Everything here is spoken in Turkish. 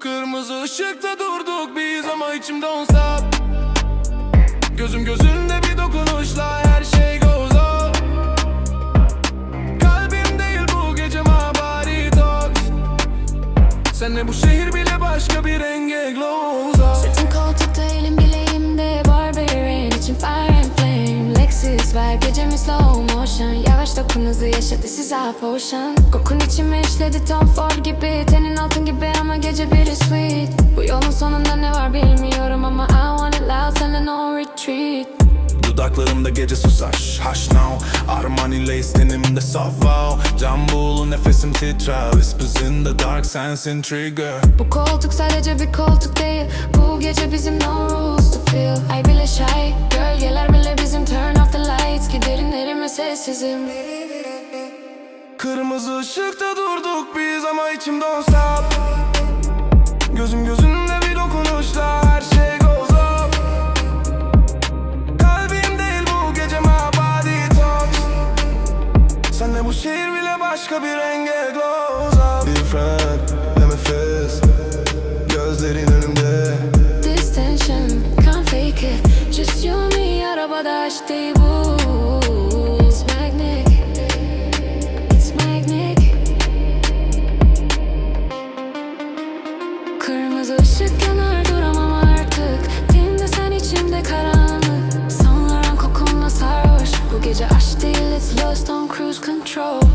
Kırmızı ışıkta durduk biz ama içimde on Gözüm gözünde bir dokunuşla her şey goes off Kalbim değil bu gece ma mabari toks Senle bu şehir bile başka bir renge glows up Vibe gecemiz slow motion. Yavaş dokun hızlı yaşa this is our potion. Kokun içime işledi Tom Ford gibi. Tenin altın gibi ama gece biri sweet. Bu yolun sonunda ne var bilmiyorum ama I want it loud senle no retreat. Dudaklarımda gece susar Hush now. Armani lace tenimde soft wow Can buğulu nefesim titrer. Whispers in the dark sensin trigger. Bu koltuk sadece bir koltuk değil. Bu gece bizim no rules to feel Ay bile shy çaresizim Kırmızı ışıkta durduk biz ama içimde on Gözüm gözünde bir dokunuşla her şey goes up. Kalbim değil bu gece my body talks Senle bu şehir bile başka bir renge glows up. Different. control.